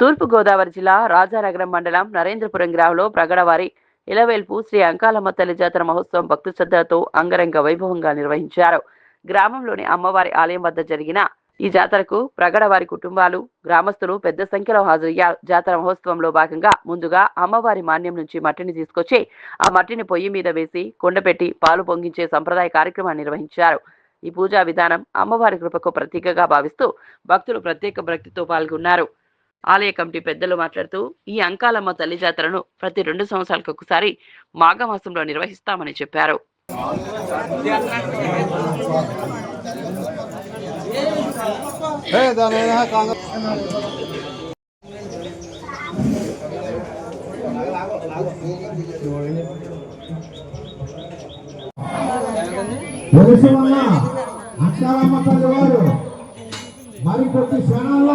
తూర్పు గోదావరి జిల్లా రాజానగరం మండలం నరేంద్రపురం గ్రామంలో ప్రగడవారి ఇలవేల్పు శ్రీ అంకాలమ్మ తల్లి జాతర మహోత్సవం భక్తి శ్రద్ధలతో అంగరంగ వైభవంగా నిర్వహించారు. గ్రామంలోని అమ్మవారి ఆలయం వద్ద జరిగిన ఈ జాతరకు ప్రగడవారి కుటుంబాలు గ్రామస్తులు పెద్ద సంఖ్యలో హాజరయ్యారు. జాతర మహోత్సవంలో భాగంగా ముందుగా అమ్మవారి మాన్యం నుంచి మట్టిని తీసుకొచ్చి ఆ మట్టిని పొయ్యి మీద వేసి కొండపెట్టి పాలు పొంగించే సంప్రదాయ కార్యక్రమాన్ని నిర్వహించారు. ఈ పూజా విధానం అమ్మవారి కృపకు ప్రతీకగా భావిస్తూ భక్తులు ప్రత్యేక భక్తితో పాల్గొన్నారు. ఆలయ కమిటీ పెద్దలు మాట్లాడుతూ ఈ అంకాలమ్మ తల్లి జాతరను ప్రతి రెండు సంవత్సరాలకు ఒకసారి మాఘమాసంలో నిర్వహిస్తామని చెప్పారు. Hey, తల్లి వారు మరి కొద్ది క్షణాల్లో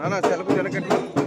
నానా సెలవు వెనకట్టి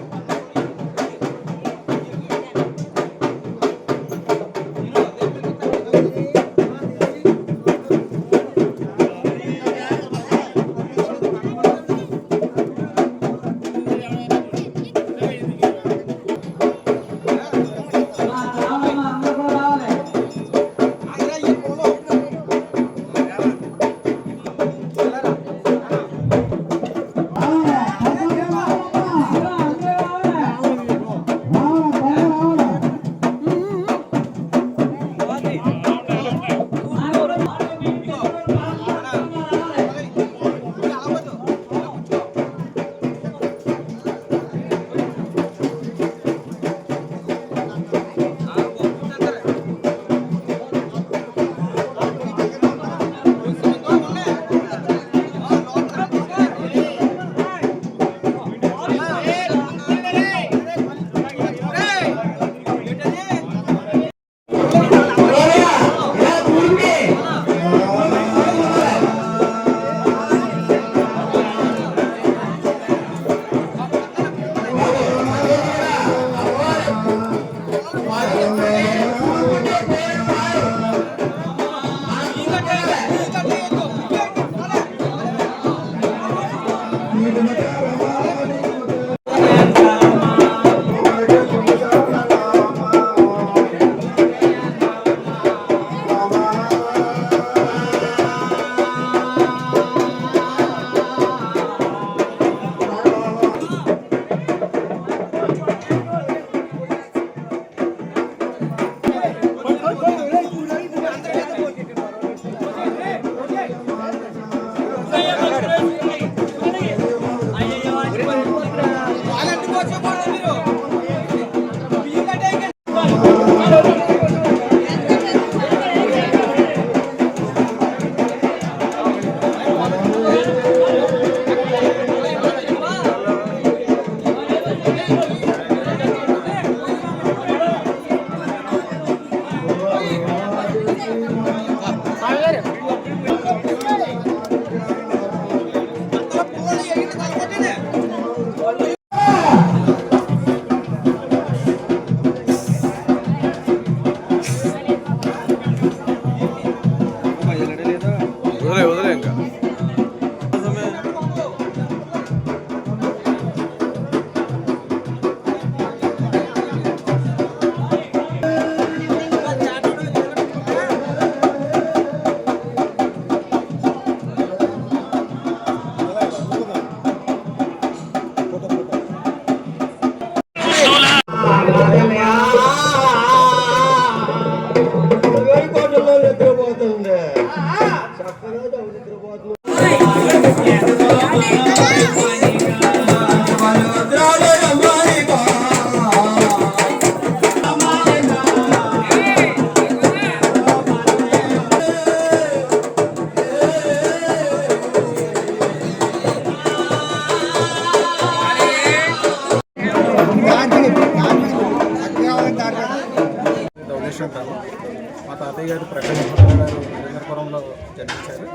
వీరపురంలో జన్మించారు.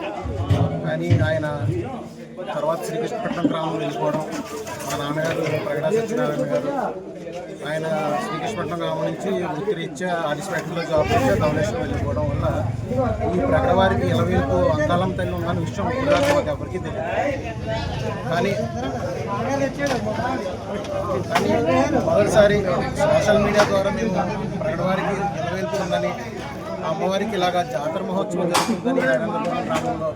కానీ ఆయన తర్వాత శ్రీకృష్ణపట్నం గ్రామం వెళ్ళిపోవడం మా నాన్నగారు ప్రగడా సత్యనారాయణ గారు ఆయన శ్రీకృష్ణపట్నం గ్రామం నుంచి వృత్తిరీత్యా ఆడిస్పేటలో జాబ్ చేసి ధవలేశ్వరం వెళ్ళిపోవడం వల్ల ఈ ప్రగడవారికి ఇలవేపు తల్లి ఉందన్న విషయం ఇప్పుడు మాకు ఎవరికీ తెలియదు. కానీ కానీ మొదటిసారి సోషల్ మీడియా ద్వారా మేము ప్రగడవారికి నిలవేల్పు ఉందని అమ్మవారికి ఇలాగా జాతర మహోత్సవం జరుగుతుందని గ్రామంలో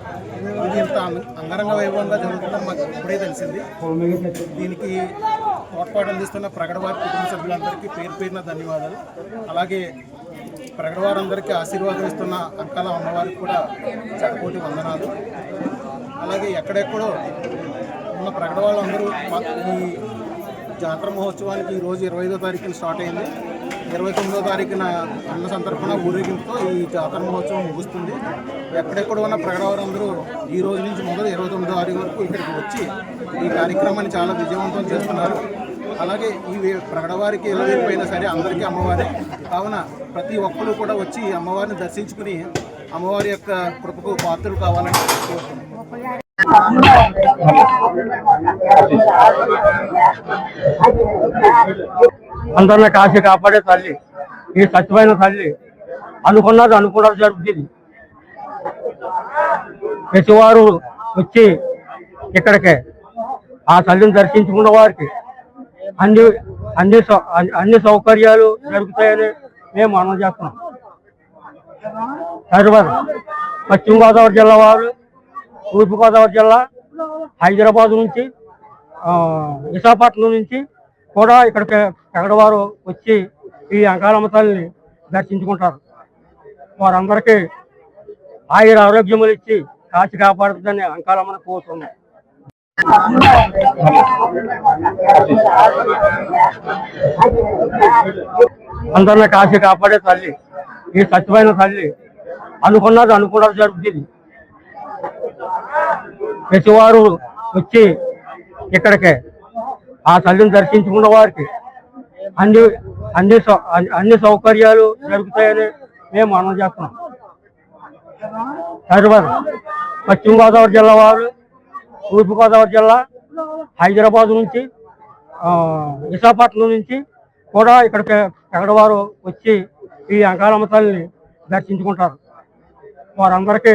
ఇది ఇంత అంగరంగ వైభవంగా జరుగుతుందని మాకు ఇప్పుడే తెలిసింది. దీనికి తోడ్పాటు అందిస్తున్న ప్రగడవారి కుటుంబ సభ్యులందరికీ పేరు పేరున ధన్యవాదాలు. అలాగే ప్రగడవారందరికీ ఆశీర్వాదం ఇస్తున్న అంకాల అమ్మవారికి కూడా చక్కటి వందనాలు. అలాగే ఎక్కడెక్కడో ఉన్న ప్రగడవాళ్ళందరూ ఈ జాతర మహోత్సవానికి ఈ రోజు ఇరవై ఐదో తారీఖున స్టార్ట్ అయింది. ఇరవై తొమ్మిదో తారీఖున అన్న సందర్భంగా ఊరేగింపుతో ఈ జాతర మహోత్సవం ముగుస్తుంది. ఎక్కడెక్కడ ఉన్న ప్రగడవారందరూ ఈ రోజు నుంచి మొదలు ఇరవై తొమ్మిదో తారీఖు వరకు ఇక్కడికి వచ్చి ఈ కార్యక్రమాన్ని చాలా విజయవంతం చేస్తున్నారు. అలాగే ఈ ప్రగడవారికి ప్రకట సరే అందరికీ అమ్మవారే. కావున ప్రతి ఒక్కరు కూడా వచ్చి అమ్మవారిని దర్శించుకుని అమ్మవారి యొక్క కృపకు పాత్రలు కావాలని కోరుతున్నాను అందరిని కాశీ కాపాడే తల్లి ఈ సత్యమైన తల్లి. అనుకున్నది అనుకున్నది జరుగుతుంది. ప్రతివారు వచ్చి ఇక్కడికి ఆ తల్లిని దర్శించుకున్న వారికి అన్ని అన్ని సౌ- అన్ని- సౌకర్యాలు జరుగుతాయని మేము మనం చేస్తున్నాం. తర్వాత పశ్చిమ గోదావరి జిల్లా వారు తూర్పుగోదావరి జిల్లా హైదరాబాద్ నుంచి ఆ, విశాఖపట్నం నుంచి కూడా ఇక్కడికి ఎక్కడ వారు వచ్చి ఈ అంకాలమ్మ తల్లిని దర్శించుకుంటారు. వారందరికీ ఆయుర ఆరోగ్యములు ఇచ్చి కాచి కాపాడుతుందని అంకాలమ్మని కోరుతుంది అందరిని కాచి కాపాడే తల్లి ఈ సత్యమైన తల్లి అనుకున్నది అనుకున్నది జరుగుతుంది. ప్రతివారు వచ్చి ఇక్కడికి ఆ తల్లిని దర్శించుకున్న వారికి అన్ని అన్ని సౌ- అన్ని- సౌకర్యాలు జరుగుతాయని మేము మనం చేస్తున్నాం. హైదరాబాద్ పశ్చిమ గోదావరి జిల్లా వారు తూర్పు గోదావరి జిల్లా హైదరాబాద్ నుంచి విశాఖపట్నం నుంచి కూడా ఇక్కడికి ఎక్కడ వచ్చి ఈ అంకాలమ్మ తల్లిని దర్శించుకుంటారు. వారందరికీ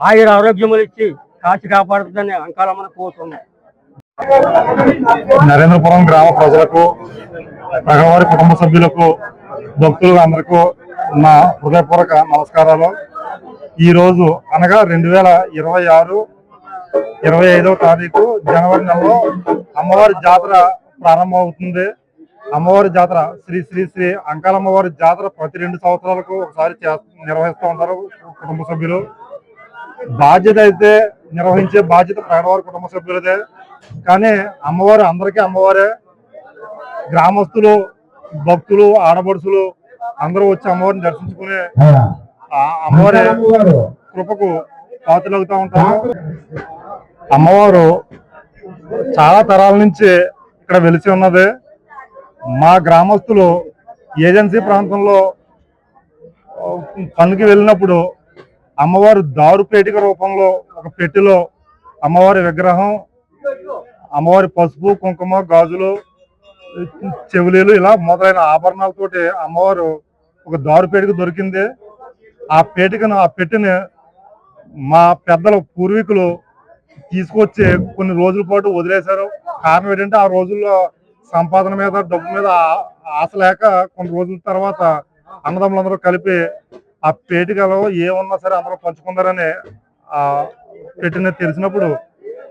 ఆయుర ఆరోగ్యములు ఇచ్చి కాచి కాపాడుతుందని అంకాలమ్మని కోరుతున్నాం. నరేంద్రపురం గ్రామ ప్రజలకు ప్రగవారి కుటుంబ సభ్యులకు భక్తులు అందరికీ నా హృదయపూర్వక నమస్కారాలు. ఈ రోజు అనగా రెండు వేల ఇరవై ఆరు ఇరవై ఐదవ తారీఖు జనవరి నెలలో అమ్మవారి జాతర ప్రారంభమవుతుంది. అమ్మవారి జాతర శ్రీ శ్రీ శ్రీ అంకాలమ్మవారి జాతర ప్రతి రెండు సంవత్సరాలకు ఒకసారి నిర్వహిస్తూ ఉంటారు కుటుంబ సభ్యులు. బాధ్యత అయితే నిర్వహించే బాధ్యత ప్రగడవారి కుటుంబ సభ్యులదే. కానీ అమ్మవారు అందరికీ అమ్మవారే. గ్రామస్తులు భక్తులు ఆడపడుచులు అందరూ వచ్చి అమ్మవారిని దర్శించుకునే ఆ అమ్మవారి కృపకు పాత్రలవుతూ ఉంటారు. అమ్మవారు చాలా తరాల నుంచి ఇక్కడ వెలిసి ఉన్నది. మా గ్రామస్తులు ఏజెన్సీ ప్రాంతంలో పనికి వెళ్ళినప్పుడు అమ్మవారు దారు పేటిక రూపంలో ఒక పెట్టెలో అమ్మవారి విగ్రహం అమ్మవారి పసుపు కుంకుమ గాజులు చెవులీలు ఇలా మొదలైన ఆభరణాలతోటి అమ్మవారు ఒక దారు పేటిక దొరికింది. ఆ పేటికను ఆ పెట్టిని మా పెద్దల పూర్వీకులు తీసుకొచ్చి కొన్ని రోజుల పాటు వదిలేశారు. కారణం ఏంటంటే ఆ రోజుల్లో సంపాదన మీద డబ్బు మీద ఆశ లేక కొన్ని రోజుల తర్వాత అన్నదమ్ములందరూ కలిపి ఆ పేటికలో ఏమున్నా సరే అందరూ పంచుకుందారని ఆ పెట్టిన తెలిసినప్పుడు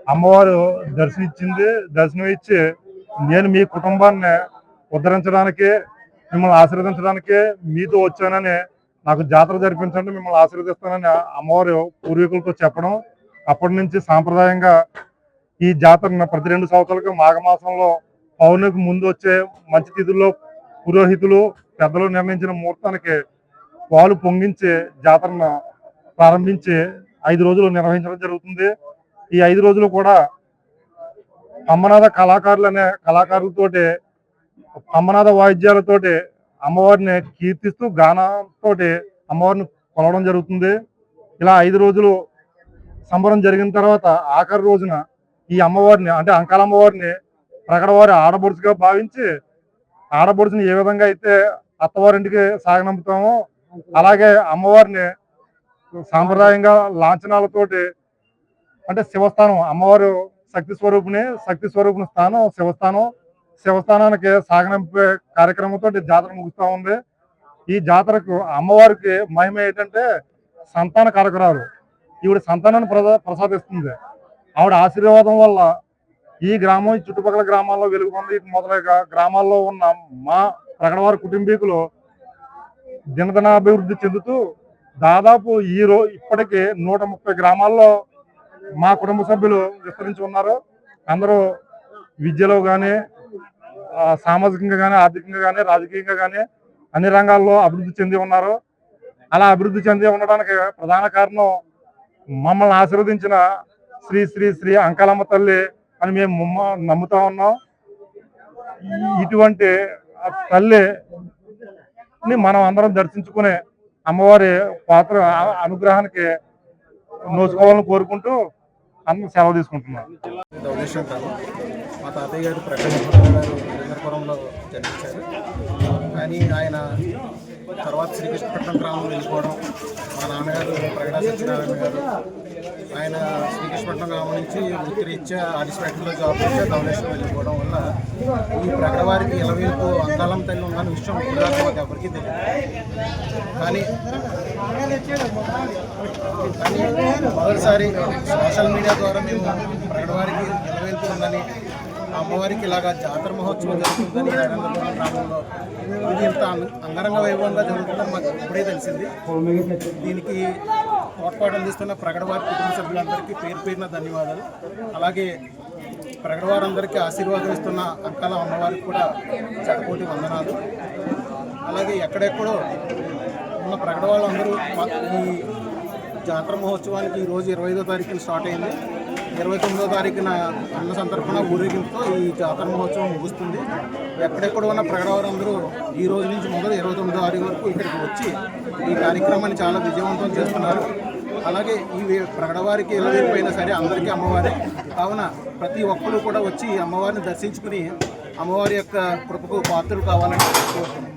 అమ్మవారు దర్శనం ఇచ్చింది దర్శనం ఇచ్చి నేను మీ కుటుంబాన్ని ఉద్ధరించడానికి మిమ్మల్ని ఆశీర్వదించడానికి మీతో వచ్చానని నాకు జాతర జరిపించండి మిమ్మల్ని ఆశీర్వదిస్తానని అమ్మవారు పూర్వీకులతో చెప్పడం. అప్పటి నుంచి సాంప్రదాయంగా ఈ జాతరను ప్రతి రెండు సంవత్సరాలకు మాఘమాసంలో పౌర్ణమికి ముందు వచ్చే మంచి తిథుల్లో పురోహితులు పెద్దలు నిర్ణయించిన ముహూర్తానికి పాలు పొంగించి జాతరను ప్రారంభించి ఐదు రోజులు నిర్వహించడం జరుగుతుంది. ఈ ఐదు రోజులు కూడా అమ్మనాథ కళాకారులు అనే కళాకారులతోటి అమ్మనాథ వాయిద్యాలతోటి అమ్మవారిని కీర్తిస్తూ గానంతోటి అమ్మవారిని కొలవడం జరుగుతుంది. ఇలా ఐదు రోజులు సంబరం జరిగిన తర్వాత ఆఖరి రోజున ఈ అమ్మవారిని అంటే అంకాల అమ్మవారిని ప్రకటవారి ఆడబొడుచుగా భావించి ఆడబొడుచుని ఏ విధంగా అయితే అత్తవారింటికి సాగనంపుతామో అలాగే అమ్మవారిని సాంప్రదాయంగా లాంఛనాలతోటి అంటే శివస్థానం అమ్మవారు శక్తి స్వరూపుని శక్తి స్వరూపుని స్థానం శివస్థానం శివస్థానానికి సాగనంపే కార్యక్రమంతో జాతర ముగుస్తూ ఉంది. ఈ జాతరకు అమ్మవారికి మహిమ ఏంటంటే సంతాన కారకురాలు. ఈవిడ సంతానాన్ని ప్రసా ప్రసాదిస్తుంది. ఆవిడ ఆశీర్వాదం వల్ల ఈ గ్రామం చుట్టుపక్కల గ్రామాల్లో వెలుగుతుంది మొదలైన గ్రామాల్లో ఉన్న మా ప్రగడవారి కుటుంబీకులు దినదినాభివృద్ధి చెందుతూ దాదాపు ఈ రో నూట ముప్పై గ్రామాల్లో మా కుటుంబ సభ్యులు విస్తరించి ఉన్నారు. అందరూ విద్యలో కానీ సామాజికంగా కానీ ఆర్థికంగా కానీ రాజకీయంగా కానీ అన్ని రంగాల్లో అభివృద్ధి చెంది ఉన్నారు. అలా అభివృద్ధి చెంది ఉండడానికి ప్రధాన కారణం మమ్మల్ని ఆశీర్వదించిన శ్రీ శ్రీ శ్రీ అంకాలమ్మ తల్లి అని మేము నమ్ముతా ఉన్నాం. ఇటువంటి తల్లిని మనం అందరం దర్శించుకునే అమ్మవారి పాత్ర అనుగ్రహానికి నోచుకోవాలని కోరుకుంటూ అందరూ సెలవు తీసుకుంటున్నాం మా తాతయ్య గారు ప్రకటన గారు జన్మించారు. కానీ ఆయన తర్వాత శ్రీకృష్ణపట్నం గ్రామం వెళ్ళిపోవడం మా నాన్నగారు ప్రకటన సత్యనారాయణ గారు ఆయన శ్రీకృష్ణపట్నం గ్రామం నుంచి వృత్తిరీత్యా ఆర్టిస్పేటలో జాబ్ చేస్తే ధవళేశ్వరం వెళ్ళిపోవడం వల్ల ఈ ప్రగడ వారికి ఇలవేపు అందాలం తల్లి ఉందన్న విషయం ఎవరికీ తెలియదు. కానీ మొదటిసారి సోషల్ మీడియా ద్వారా మేము ప్రగడవారికి నిలవేల్పు ఉందని అమ్మవారికి ఇలాగా జాతర మహోత్సవం జరుగుతుందని గ్రామంలో ఇది ఇంత అంగరంగ వైభవంగా జరుగుతుందని మాకు ఇప్పుడే తెలిసింది. దీనికి తోడ్పాటు అందిస్తున్న ప్రగడవారి కుటుంబ సభ్యులందరికీ పేరు పేరున ధన్యవాదాలు. అలాగే ప్రగడవారందరికీ ఆశీర్వాదం ఇస్తున్న అంకాల అమ్మవారికి కూడా చటకోటి వందనాలు. అలాగే ఎక్కడెక్కడో ఉన్న ప్రగడవాళ్ళందరూ ఈ జాతర మహోత్సవానికి ఈ రోజు ఇరవై ఐదో తారీఖున స్టార్ట్ అయింది. ఇరవై తొమ్మిదో తారీఖున అన్న సందర్భంగా ఊరేగింపుతో ఈ జాతర మహోత్సవం ముగుస్తుంది. ఎక్కడెక్కడ ఉన్న ప్రగడవారందరూ ఈ రోజు నుంచి మొదలు ఇరవై తొమ్మిదో తారీఖు వరకు ఇక్కడికి వచ్చి ఈ కార్యక్రమాన్ని చాలా విజయవంతం చేస్తున్నారు. అలాగే ఈ ప్రగడవారికి ప్రకటవారికి సరే అందరికీ అమ్మవారే. కావున ప్రతి ఒక్కరు కూడా వచ్చి అమ్మవారిని దర్శించుకుని అమ్మవారి యొక్క కృపకు పాత్రలు కావాలని కోరుతున్నాను